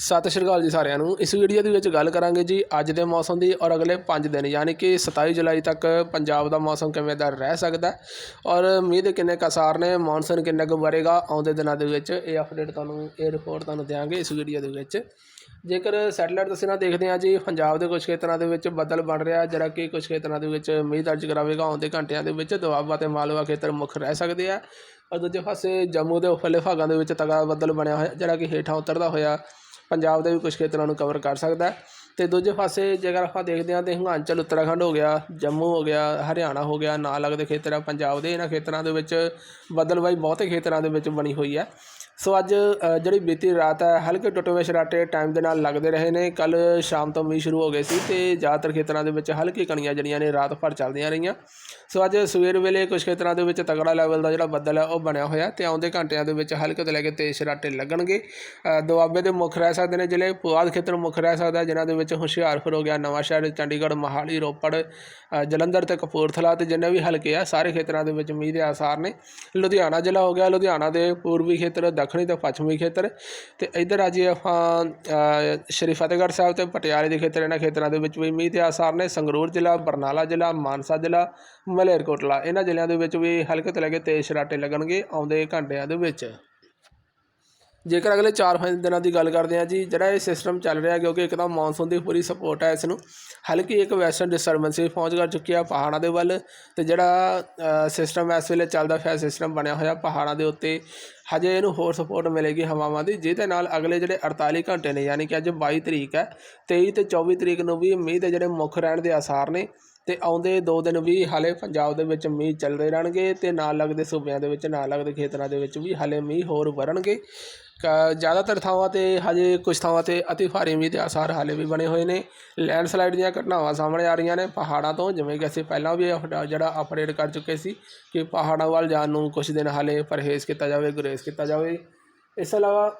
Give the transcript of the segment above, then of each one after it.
ਸਤਿ ਸ਼੍ਰੀ ਅਕਾਲ ਜੀ ਸਾਰਿਆਂ ਨੂੰ। ਇਸ ਵੀਡੀਓ ਦੇ ਵਿੱਚ ਗੱਲ ਕਰਾਂਗੇ ਜੀ ਅੱਜ ਦੇ ਮੌਸਮ ਦੀ ਔਰ ਅਗਲੇ 5 ਦਿਨ, ਯਾਨੀ ਕਿ 27 ਜੁਲਾਈ ਤੱਕ ਪੰਜਾਬ ਦਾ ਮੌਸਮ ਕਿਵੇਂ ਦਾ ਰਹਿ ਸਕਦਾ ਔਰ ਮੀਂਹ ਦੇ ਕਿੰਨੇ ਕਸਾਰ ਨੇ, ਮੌਨਸੂਨ ਕਿੰਨਾ ਕੁ ਵਰੇਗਾ, ਆਉਂਦੇ ਦਿਨਾਂ ਦੇ ਵਿੱਚ ਇਹ ਅਪਡੇਟ ਤੁਹਾਨੂੰ, ਇਹ ਰਿਪੋਰਟ ਤੁਹਾਨੂੰ ਦਿਆਂਗੇ ਇਸ ਵੀਡੀਓ ਦੇ ਵਿੱਚ। ਜੇਕਰ ਸੈਟਲਾਈਟ ਤਸਵੀਰਾਂ ਦੇਖਦੇ ਹਾਂ ਜੀ, ਪੰਜਾਬ ਦੇ ਕੁਝ ਖੇਤਰਾਂ ਦੇ ਵਿੱਚ ਬੱਦਲ ਬਣ ਰਿਹਾ, ਜਿਹੜਾ ਕਿ ਕੁਝ ਖੇਤਰਾਂ ਦੇ ਵਿੱਚ ਮੀਂਹ ਦਰਜ ਕਰਾਵੇਗਾ, ਆਉਂਦੇ ਘੰਟਿਆਂ ਦੇ ਵਿੱਚ ਦੁਆਬਾ ਤੇ ਮਾਲਵਾ ਖੇਤਰ ਮੁੱਖ ਰਹਿ ਸਕਦੇ ਆ। ਔਰ ਦੂਜੇ ਪਾਸੇ ਜੰਮੂ ਦੇ ਉਪਰਲੇ ਭਾਗਾਂ ਦੇ ਵਿੱਚ ਤਗੜਾ ਬੱਦਲ ਬਣਿਆ ਹੋਇਆ, ਜਿਹੜਾ ਕਿ ਹੇਠਾਂ ਉਤਰਦਾ ਹੋਇਆ ਪੰਜਾਬ ਦੇ ਵੀ ਕੁਝ ਖੇਤਰਾਂ ਨੂੰ ਕਵਰ ਕਰ ਸਕਦਾ ਹੈ। ਤੇ ਦੂਜੇ ਪਾਸੇ ਜੇਕਰ ਆਪਾਂ ਦੇਖਦੇ ਹਾਂ ਤੇ ਹਿਮਾਚਲ, ਉੱਤਰਾਖੰਡ ਹੋ ਗਿਆ, ਜੰਮੂ ਹੋ ਗਿਆ, ਹਰਿਆਣਾ ਹੋ ਗਿਆ, ਨਾਲ ਲੱਗਦੇ ਖੇਤਰ ਆ ਪੰਜਾਬ ਦੇ। ਇਹਨਾਂ ਖੇਤਰਾਂ ਦੇ ਵਿੱਚ ਬਦਲਵਾਈ ਬਹੁਤੇ ਖੇਤਰਾਂ ਦੇ ਵਿੱਚ ਬਣੀ ਹੋਈ ਹੈ। ਸੋ ਅੱਜ ਜਿਹੜੀ ਬੀਤੀ ਰਾਤ ਹੈ, ਹਲਕੇ ਟੁੱਟ ਹੋਏ ਸਰਾਟੇ ਟਾਈਮ ਦੇ ਨਾਲ ਲੱਗਦੇ ਰਹੇ ਨੇ। ਕੱਲ ਸ਼ਾਮ ਤੋਂ ਮੀਂਹ ਸ਼ੁਰੂ ਹੋ ਗਏ ਸੀ ਤੇ ਜ਼ਿਆਦਾਤਰ ਖੇਤਰਾਂ ਦੇ ਵਿੱਚ ਹਲਕੀ ਕਣੀਆਂ ਜਿਹੜੀਆਂ ਨੇ ਰਾਤ ਭਰ ਚੱਲਦੀਆਂ ਰਹੀਆਂ। ਸੋ ਅੱਜ ਸਵੇਰ ਵੇਲੇ ਕੁਝ ਖੇਤਰਾਂ ਦੇ ਵਿੱਚ ਤਗੜਾ ਲੈਵਲ ਦਾ ਜਿਹੜਾ ਬੱਦਲ ਹੈ, ਉਹ ਬਣਿਆ ਹੋਇਆ ਤੇ ਆਉਂਦੇ ਘੰਟਿਆਂ ਦੇ ਵਿੱਚ ਹਲਕੇ ਤੋਂ ਲੈ ਕੇ ਤੇਜ਼ ਸਰਾਟੇ ਲੱਗਣਗੇ। ਦੁਆਬੇ ਦੇ ਮੁੱਖ ਰਹਿ ਸਕਦੇ ਨੇ ਜ਼ਿਲ੍ਹੇ, ਪੁਆਧ ਖੇਤਰ ਮੁੱਖ ਰਹਿ ਸਕਦਾ ਜਿਨ੍ਹਾਂ ਦੇ ਵਿੱਚ ਹੁਸ਼ਿਆਰਪੁਰ ਹੋ ਗਿਆ ਨਵਾਂਸ਼ਹਿਰ ਚੰਡੀਗੜ੍ਹ, ਮੋਹਾਲੀ, ਰੋਪੜ ਜਲੰਧਰ ਤੇ ਕਪੂਰਥਲਾ ਤੇ ਜਿੰਨੇ ਵੀ ਹਲਕੇ ਆ, ਸਾਰੇ ਖੇਤਰਾਂ ਦੇ ਵਿੱਚ ਮੀਂਹ ਦੇ ਆਸਾਰ ਨੇ। ਲੁਧਿਆਣਾ ਜ਼ਿਲ੍ਹਾ ਹੋ ਗਿਆ, ਲੁਧਿਆਣਾ ਦੇ ਪੂਰਬੀ ਖੇਤਰ ਦੱਖਣੀ ਤੇ ਪੱਛਮੀ ਖੇਤਰ। ਤੇ ਇੱਧਰ ਆ ਜੀ ਆਪਾਂ ਸ਼੍ਰੀ ਫਤਿਹਗੜ੍ਹ ਸਾਹਿਬ ਤੇ ਪਟਿਆਲੇ ਦੇ ਖੇਤਰ, ਇਹਨਾਂ ਖੇਤਰਾਂ ਦੇ ਵਿੱਚ ਵੀ ਮੀਂਹ ਦੇ ਆਸਾਰ ਨੇ। ਸੰਗਰੂਰ ਜ਼ਿਲ੍ਹਾ, ਬਰਨਾਲਾ ਜ਼ਿਲ੍ਹਾ, ਮਾਨਸਾ ਜ਼ਿਲ੍ਹਾ ਮਲੇਰਕੋਟਲਾ ਇਹਨਾਂ ਜ਼ਿਲ੍ਹਿਆਂ ਦੇ ਵਿੱਚ ਵੀ ਹਲਕੇ ਤੋਂ ਲੈ ਕੇ ਤੇਜ਼ ਸ਼ਰਾਟੇ ਲੱਗਣਗੇ ਆਉਂਦੇ ਘੰਟਿਆਂ ਦੇ ਵਿੱਚ। ਜੇਕਰ ਅਗਲੇ 4-5 ਦਿਨਾਂ ਦੀ ਗੱਲ ਕਰਦੇ ਹਾਂ ਜੀ, ਜਿਹੜਾ ਇਹ ਸਿਸਟਮ ਚੱਲ ਰਿਹਾ ਕਿਉਂਕਿ ਇੱਕ ਤਾਂ ਮੌਨਸੂਨ ਦੀ ਪੂਰੀ ਸਪੋਰਟ ਹੈ ਇਸ ਨੂੰ ਹਲਕੀ ਇੱਕ ਵੈਸਟਰਨ ਡਿਸਟਰਬੈਂਸ ਵੀ ਪਹੁੰਚ ਕਰ ਚੁੱਕੀ ਆ ਪਹਾੜਾਂ ਦੇ ਵੱਲ। ਤੇ ਜਿਹੜਾ ਸਿਸਟਮ ਇਸ ਵੇਲੇ ਚੱਲਦਾ ਪਿਆ ਸਿਸਟਮ ਬਣਿਆ ਹੋਇਆ ਪਹਾੜਾਂ ਦੇ ਉੱਤੇ। ਹਜੇ ਇਹਨੂੰ ਹੋਰ ਸਪੋਰਟ ਮਿਲੇਗੀ ਹਵਾਵਾਂ ਦੀ, ਜਿਹਦੇ ਨਾਲ ਅਗਲੇ ਜਿਹੜੇ 48 ਘੰਟੇ ਨੇ, ਯਾਨੀ ਕਿ ਅੱਜ 22 ਤਰੀਕ ਹੈ 23 ਤੇ 24 ਤਰੀਕ ਨੂੰ ਵੀ ਮੀਂਹ ਦੇ ਜਿਹੜੇ ਮੁੱਖ ਰਹਿਣ ਦੇ ਆਸਾਰ ਨੇ ਤੇ ਆਉਂਦੇ ਦੋ ਦਿਨ ਵੀ ਹਾਲੇ ਪੰਜਾਬ ਦੇ ਵਿੱਚ ਮੀਂਹ ਚੱਲਦੇ ਰਹਿਣਗੇ ਤੇ ਨਾਲ ਲੱਗਦੇ ਸੂਬਿਆਂ ਦੇ ਵਿੱਚ, ਨਾਲ ਲੱਗਦੇ ਖੇਤਰਾਂ ਦੇ ਵਿੱਚ ਵੀ ਹਾਲੇ ਮੀਂਹ ਹੋਰ ਵਰਣਗੇ ਕ- ਜ਼ਿਆਦਾਤਰ ਥਾਵਾਂ ਤੇ ਹਜੇ ਕੁਝ ਥਾਵਾਂ ਤੇ ਅਤੀ ਭਾਰੀ ਮੀਂਹ ਦੇ ਆਸਾਰ ਹਾਲੇ ਵੀ ਬਣੇ ਹੋਏ ਨੇ। ਲੈਂਡਸਲਾਈਡ ਦੀਆਂ ਘਟਨਾਵਾਂ ਸਾਹਮਣੇ ਆ ਰਹੀਆਂ ਨੇ ਪਹਾੜਾਂ ਤੋਂ, ਜਿਵੇਂ ਕਿ ਅਸੀਂ ਪਹਿਲਾਂ ਵੀ ਅਪ- ਜਿਹੜਾ ਅਪਡੇਟ ਕਰ ਚੁੱਕੇ ਸੀ ਕਿ ਪਹਾੜਾਂ ਵੱਲ ਜਾਣ ਨੂੰ ਕੁਝ ਦਿਨ ਹਾਲੇ ਪਰਹੇਜ਼ ਕੀਤਾ ਜਾਵੇ, ਗੁਰੇਜ਼ ਕੀਤਾ ਜਾਵੇ। ਇਸ ਤੋਂ ਇਲਾਵਾ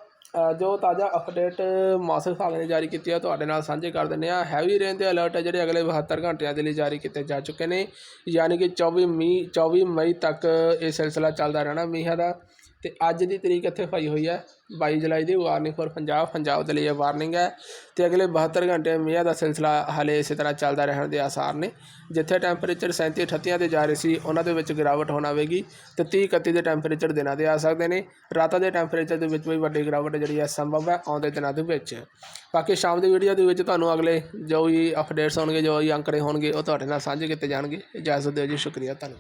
ਜੋ ਤਾਜ਼ਾ ਅਪਡੇਟ ਮੌਸਮ ਵਿਭਾਗ ਨੇ ਜਾਰੀ ਕੀਤੀ ਹੈ ਤੁਹਾਡੇ ਨਾਲ ਸਾਂਝੇ ਕਰ ਦਿੰਦੇ ਆ। ਹੈਵੀ ਰੇਨ ਦੇ ਅਲਰਟ ਹੈ ਜਿਹੜੇ ਅਗਲੇ 72 ਘੰਟਿਆਂ ਦੇ ਲਈ ਜਾਰੀ ਕੀਤੇ ਜਾ ਚੁੱਕੇ ਨੇ। ਯਾਨੀ ਕਿ 24 ਮਈ 24 ਮਈ ਤੱਕ ਇਹ ਸਿਲਸਿਲਾ ਚੱਲਦਾ ਰਹਿਣਾ ਮੀਂਹਾਂ ਦਾ। ਅਤੇ ਅੱਜ ਦੀ ਤਰੀਕ ਇੱਥੇ ਪਾਈ ਹੋਈ ਹੈ ਬਾਈ ਜੁਲਾਈ ਦੀ ਵਾਰਨਿੰਗ ਫॉर ਪੰਜਾਬ ਪੰਜਾਬ ਦੇ ਲਈ ਇਹ ਵਾਰਨਿੰਗ ਹੈ। ਅਤੇ ਅਗਲੇ 72 ਘੰਟੇ ਮੀਂਹਾਂ ਦਾ ਸਿਲਸਿਲਾ ਹਾਲੇ ਇਸੇ ਤਰ੍ਹਾਂ ਚੱਲਦਾ ਰਹਿਣ ਦੇ ਆਸਾਰ ਨੇ। ਜਿੱਥੇ ਟੈਂਪਰੇਚਰ 37 38 ਤੇ ਜਾ ਰਹੇ ਸੀ, ਉਹਨਾਂ ਦੇ ਵਿੱਚ ਗਿਰਾਵਟ ਹੋਣ ਆਵੇਗੀ ਤੇ 30 31 ਦੇ ਟੈਂਪਰੇਚਰ ਦਿਨਾਂ ਦੇ ਆ ਸਕਦੇ ਨੇ। ਰਾਤਾਂ ਦੇ ਟੈਂਪਰੇਚਰ ਦੇ ਵਿੱਚ ਵੀ ਵੱਡੀ ਗਿਰਾਵਟ ਜਿਹੜੀ ਹੈ ਸੰਭਵ ਹੈ ਆਉਂਦੇ ਦਿਨਾਂ ਦੇ ਵਿੱਚ। ਬਾਕੀ ਸ਼ਾਮ ਦੀ ਵੀਡੀਓ ਦੇ ਵਿੱਚ ਤੁਹਾਨੂੰ ਅਗਲੇ ਜੋ ਵੀ ਅਪਡੇਟਸ ਹੋਣਗੇ, ਜੋ ਵੀ ਅੰਕੜੇ ਹੋਣਗੇ, ਉਹ ਤੁਹਾਡੇ ਨਾਲ ਸਾਂਝੇ ਕੀਤੇ ਜਾਣਗੇ। ਇਜਾਜ਼ਤ ਦਿਓ ਜੀ, ਸ਼ੁਕਰੀਆ ਤੁਹਾਨੂੰ